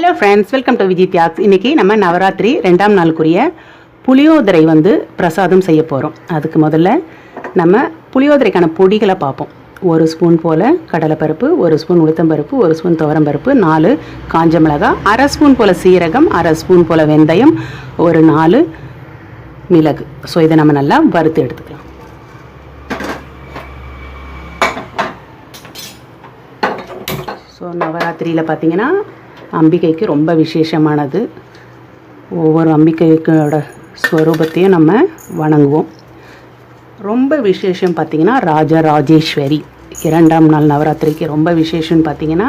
Hello friends welcome to Vijay தியாக்ஸ் இன்றைக்கி நம்ம நவராத்திரி ரெண்டாம் நாளுக்குரிய புளியோதரை வந்து பிரசாதம் செய்ய போகிறோம் அதுக்கு முதல்ல நம்ம புளியோதரைக்கான பொடிகளை பார்ப்போம். ஒரு ஸ்பூன் போல் கடலைப்பருப்பு ஒரு ஸ்பூன் உளுத்தம்பருப்பு ஒரு ஸ்பூன் துவரம்பருப்பு நாலு காஞ்ச மிளகாய் அரை ஸ்பூன் போல் சீரகம் அரை ஸ்பூன் போல் வெந்தயம் ஒரு நாலு மிளகு. ஸோ இதை நம்ம நல்லா வறுத்து எடுத்துக்கலாம். ஸோ நவராத்திரியில் பார்த்தீங்கன்னா அம்பிகைக்கு ரொம்ப விசேஷமானது. ஒவ்வொரு அம்பிகைக்கோட ஸ்வரூபத்தையும் நம்ம வணங்குவோம். ரொம்ப விசேஷம் பார்த்திங்கன்னா ராஜராஜேஸ்வரி. இரண்டாம் நாள் நவராத்திரிக்கு ரொம்ப விசேஷம்னு பார்த்தீங்கன்னா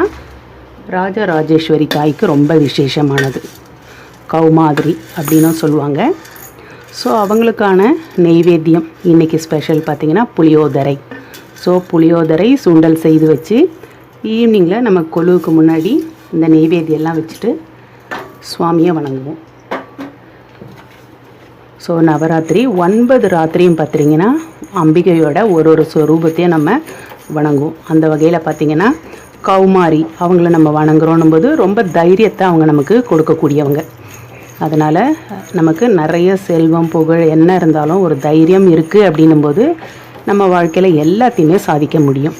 ராஜராஜேஸ்வரி தாய்க்கு ரொம்ப விசேஷமானது. கௌமாதிரி அப்படின்னும் சொல்லுவாங்க. ஸோ அவங்களுக்கான நெய்வேத்தியம் இன்றைக்கி ஸ்பெஷல் பார்த்திங்கன்னா புளியோதரை. ஸோ புளியோதரை சுண்டல் செய்து வச்சு ஈவினிங்கில் நம்ம கொலுவுக்கு முன்னாடி இந்த நெய்வேதியெல்லாம் வச்சுட்டு சுவாமியை வணங்குவோம். ஸோ நவராத்திரி ஒன்பது ராத்திரியும் பார்த்தீங்கன்னா அம்பிகையோட ஒரு ஒரு ஸ்வரூபத்தையும் நம்ம வணங்குவோம். அந்த வகையில் பார்த்திங்கன்னா கௌமாரி அவங்கள நம்ம வணங்குறோன்னும் போது ரொம்ப தைரியத்தை அவங்க நமக்கு கொடுக்கக்கூடியவங்க. அதனால் நமக்கு நிறைய செல்வம் புகழ் என்ன இருந்தாலும் ஒரு தைரியம் இருக்குது அப்படின்னும்போது நம்ம வாழ்க்கையில் எல்லாத்தையுமே சாதிக்க முடியும்.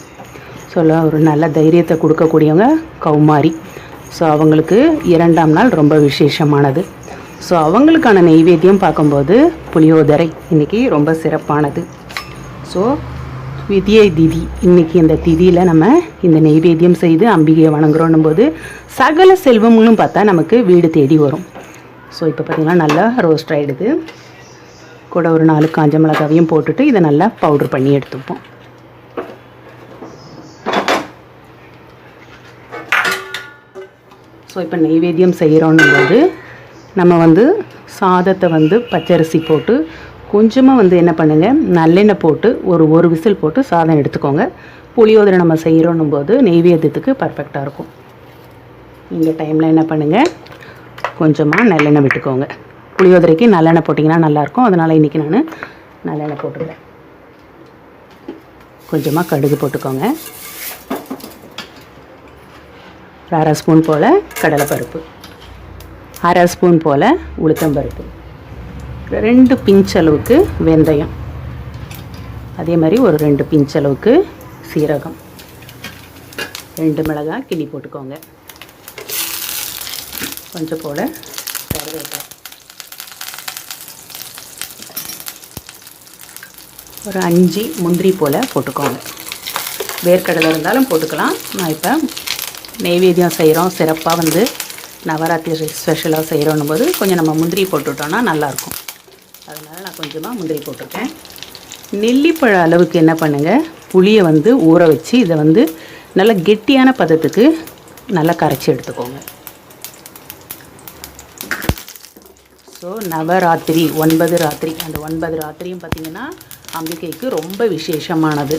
சொல்ல ஒரு நல்ல தைரியத்தை கொடுக்கக்கூடியவங்க கௌமாரி. ஸோ அவங்களுக்கு இரண்டாம் நாள் ரொம்ப விசேஷமானது. ஸோ அவங்களுக்கான நெய்வேத்தியம் பார்க்கும்போது புளியோதரை இன்றைக்கி ரொம்ப சிறப்பானது. ஸோ விதியை திதி இன்றைக்கி இந்த திதியில் நம்ம இந்த நெய்வேத்தியம் செய்து அம்பிகையை வணங்குறோன்னும் போது சகல செல்வங்களும் பார்த்தா நமக்கு வீடு தேடி வரும். ஸோ இப்போ பார்த்திங்கன்னா நல்லா ரோஸ்ட் ஆகிடுது கூட ஒரு நாலு காஞ்ச மிளகாவையும் போட்டுட்டு இதை நல்லா பவுடர் பண்ணி எடுத்துப்போம். ஸோ இப்போ நெய்வேத்தியம் செய்கிறோன்னும் போது நம்ம வந்து சாதத்தை வந்து பச்சரிசி போட்டு கொஞ்சமாக வந்து என்ன பண்ணுங்கள் நல்லெண்ணெய் போட்டு ஒரு ஒரு விசில் போட்டு சாதம் எடுத்துக்கோங்க. புளியோதரை நம்ம செய்கிறோன்னும் போது நெய்வேத்தியத்துக்கு பர்ஃபெக்டாக இருக்கும். இந்த டைமில் என்ன பண்ணுங்கள் கொஞ்சமாக நல்லெண்ணெய் விட்டுக்கோங்க. புளியோதரைக்கு நல்லெண்ணெய் போட்டிங்கன்னா நல்லாயிருக்கும். அதனால் இன்றைக்கி நான் நல்லெண்ணெய் போட்டுக்கிறேன். கொஞ்சமாக கடுகு போட்டுக்கோங்க. அரை ஸ்பூன் போல் கடலைப்பருப்பு. அரை ஸ்பூன் போல் உளுத்தம்பருப்பு ரெண்டு பிஞ்ச் அளவுக்கு வெந்தயம். அதே மாதிரி ஒரு ரெண்டு பிஞ்ச் அளவுக்கு சீரகம். ரெண்டு மிளகாய் கிள்ளி போட்டுக்கோங்க. கொஞ்சம் போல் கருவேப்பிலை. ஒரு அஞ்சு முந்திரி போல் போட்டுக்கோங்க. வேர்க்கடலை இருந்தாலும் போட்டுக்கலாம். நான் இப்போ நெய்வேத்தியம் செய்கிறோம் சிறப்பாக வந்து நவராத்திரி ஸ்பெஷலாக செய்கிறோன்னும் போது கொஞ்சம் நம்ம முந்திரி போட்டுட்டோன்னா நல்லாயிருக்கும். அதனால் நான் கொஞ்சமாக முந்திரி போட்டிருக்கேன். நெல்லிப்பழ அளவுக்கு என்ன பண்ணுங்கள் புளியை வந்து ஊற வச்சு இதை வந்து நல்லா கெட்டியான பதத்துக்கு நல்லா கரைச்சி எடுத்துக்கோங்க. ஸோ நவராத்திரி ஒன்பது ராத்திரி. அந்த ஒன்பது ராத்திரியும் பார்த்திங்கன்னா அம்பிகைக்கு ரொம்ப விசேஷமானது.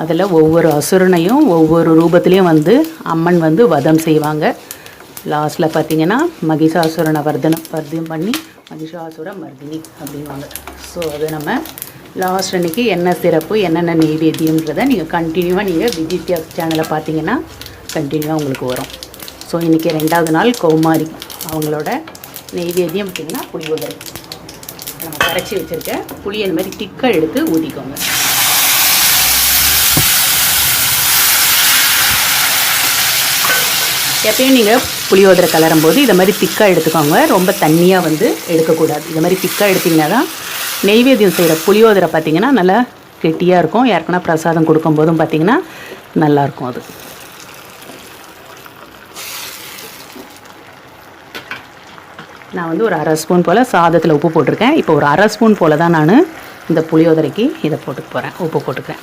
அதில் ஒவ்வொரு அசுரனையும் ஒவ்வொரு ரூபத்துலேயும் வந்து அம்மன் வந்து வதம் செய்வாங்க. லாஸ்ட்டில் பார்த்தீங்கன்னா மகிஷாசுரனை வர்தனம் வர்தம் பண்ணி மகிஷாசுர மர்தினி அப்படிவாங்க ஸோ அது நம்ம லாஸ்ட் அன்னைக்கு என்ன சிறப்பு என்னென்ன நெய்வேத்தியன்றதை நீங்கள் கண்டினியூவாக நீங்கள் விஜித்யா சேனலை பார்த்தீங்கன்னா கண்டினியூவாக உங்களுக்கு வரும். ஸோ இன்றைக்கி ரெண்டாவது நாள் கௌமாரி. அவங்களோட நெய்வேத்தியம் பார்த்திங்கன்னா புளியோதரை. நம்ம கரைச்சி வச்சுருக்க புளி அந்த மாதிரி திக்காக எடுத்து ஊற்றிக்கோங்க எப்பயும் நீங்கள் புளியோதரை கலரும் போது இதை மாதிரி திக்காக எடுத்துக்கோங்க. ரொம்ப தண்ணியாக வந்து எடுக்கக்கூடாது. இதை மாதிரி திக்காக எடுத்திங்கன்னா தான் நெய்வேத்தியம் செய்கிற புளியோதரை பார்த்திங்கன்னா நல்லா கெட்டியாக இருக்கும். யாருக்குன்னா பிரசாதம் கொடுக்கும்போதும் பார்த்திங்கன்னா நல்லாயிருக்கும் அது. நான் வந்து ஒரு அரை ஸ்பூன் போல் சாதத்தில் உப்பு போட்டிருக்கேன். இப்போ ஒரு அரை ஸ்பூன் போல் தான் நான் இந்த புளியோதரைக்கு இதை போட்டுக்க போகிறேன் உப்பு போட்டுக்கிறேன்.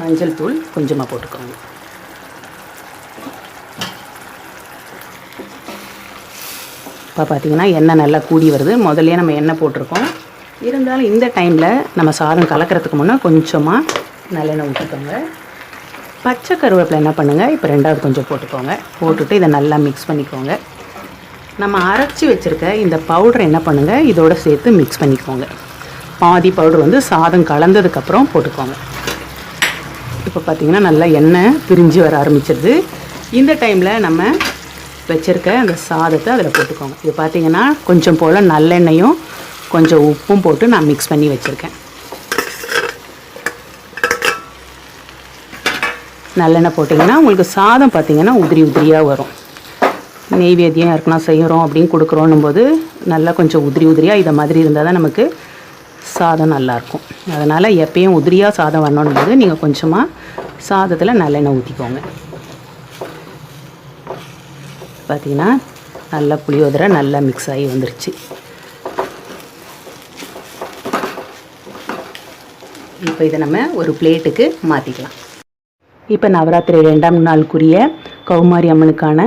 மஞ்சள் தூள் கொஞ்சமாக போட்டுக்கோங்க. இப்போ பார்த்தீங்கன்னா எண்ணெய் நல்லா கூடி வருது. முதல்ல நம்ம எண்ணெய் போட்டிருக்கோம். இருந்தாலும் இந்த டைமில் நம்ம சாதம் கலக்கிறதுக்கு முன்னே கொஞ்சமாக நல்லெண்ணெய் ஊற்றிக்கோங்க பச்சை கருவேப்பிலை என்ன பண்ணுங்கள் இப்போ ரெண்டாவது கொஞ்சம் போட்டுக்கோங்க. போட்டுட்டு இதை நல்லா மிக்ஸ் பண்ணிக்கோங்க. நம்ம அரைச்சி வச்சுருக்க இந்த பவுடர் என்ன பண்ணுங்கள் இதோட சேர்த்து மிக்ஸ் பண்ணிக்கோங்க. பாதி பவுடர் வந்து சாதம் கலந்ததுக்கப்புறம் போட்டுக்கோங்க. இப்போ பார்த்திங்கன்னா நல்லா எண்ணெய் பிரிஞ்சு வர ஆரம்பிச்சிருது. இந்த டைமில் நம்ம வச்சுருக்க அந்த சாதத்தை அதில் போட்டுக்கோங்க. இது பார்த்தீங்கன்னா கொஞ்சம் போல் நல்லெண்ணெயும் கொஞ்சம் உப்பும் போட்டு நான் மிக்ஸ் பண்ணி வச்சுருக்கேன். நல்லெண்ணெய் போட்டிங்கன்னா உங்களுக்கு சாதம் பார்த்தீங்கன்னா உதிரி உதிரியாக வரும். நெய்வேத்தியம் யாருக்குனா செய்கிறோம் அப்படின்னு கொடுக்குறோன்னும் போது நல்லா கொஞ்சம் உதிரி உதிரியாக இதை மாதிரி இருந்தால் தான் நமக்கு சாதம் நல்லாயிருக்கும். அதனால் எப்பயும் உதிரியாக சாதம் வரணும் போது நீங்கள் கொஞ்சமாக சாதத்தில் நல்லெண்ணெய் ஊற்றிக்கோங்க பார்த்தீங்கன்னா நல்லா புளியோதரை நல்லா மிக்ஸ் ஆகி வந்துருச்சு. இப்போ இதை நம்ம ஒரு பிளேட்டுக்கு மாற்றிக்கலாம் இப்போ நவராத்திரி ரெண்டாம் நாளுக்குரிய கௌமாரி அம்மனுக்கான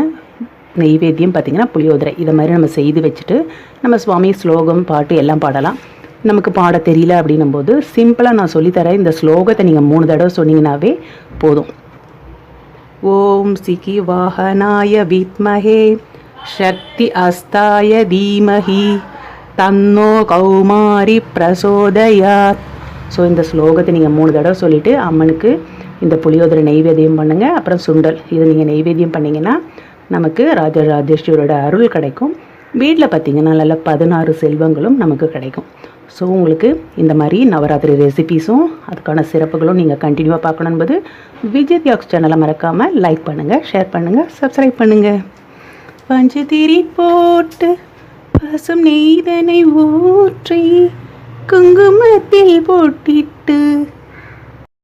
நெய்வேத்தியம் பார்த்திங்கன்னா புளியோதரை. இதை மாதிரி நம்ம செய்து வச்சுட்டு நம்ம சுவாமி ஸ்லோகம் பாட்டு எல்லாம் பாடலாம். நமக்கு பாட தெரியல அப்படின்னும் போது சிம்பிளாக நான் சொல்லித்தரேன். இந்த ஸ்லோகத்தை நீங்கள் மூணு தடவை சொன்னீங்கன்னாவே போதும். ஓம் சிகி வாகனாய வித்மஹே சக்தி அஸ்தாய தீமஹி தன்னோ கௌமாரி பிரசோதயாத். ஸோ இந்த ஸ்லோகத்தை நீங்கள் மூணு தடவை சொல்லிவிட்டு அம்மனுக்கு இந்த புளியோதரை நெய்வேத்தியம் பண்ணுங்கள் அப்புறம் சுண்டல் இதை நீங்கள் நெய்வேத்தியம் பண்ணிங்கன்னா நமக்கு ராஜராஜேஸ்வரோட அருள் கிடைக்கும். வீட்டில் பார்த்தீங்கன்னா நல்ல பதினாறு செல்வங்களும் நமக்கு கிடைக்கும். ஸோ உங்களுக்கு இந்த மாதிரி நவராத்திரி ரெசிபீஸும் அதுக்கான சிறப்புகளும் நீங்கள் கண்டினியூவாக பார்க்கணும் என்பது விஜய் தியாக்ஸ் சேனலை மறக்காமல் லைக் பண்ணுங்கள் ஷேர் பண்ணுங்கள் சப்ஸ்கிரைப் பண்ணுங்கள் பஞ்சதிரி போட்டு பசும் நெய்தனை ஊற்றி குங்குமத்தில் போட்டிட்டு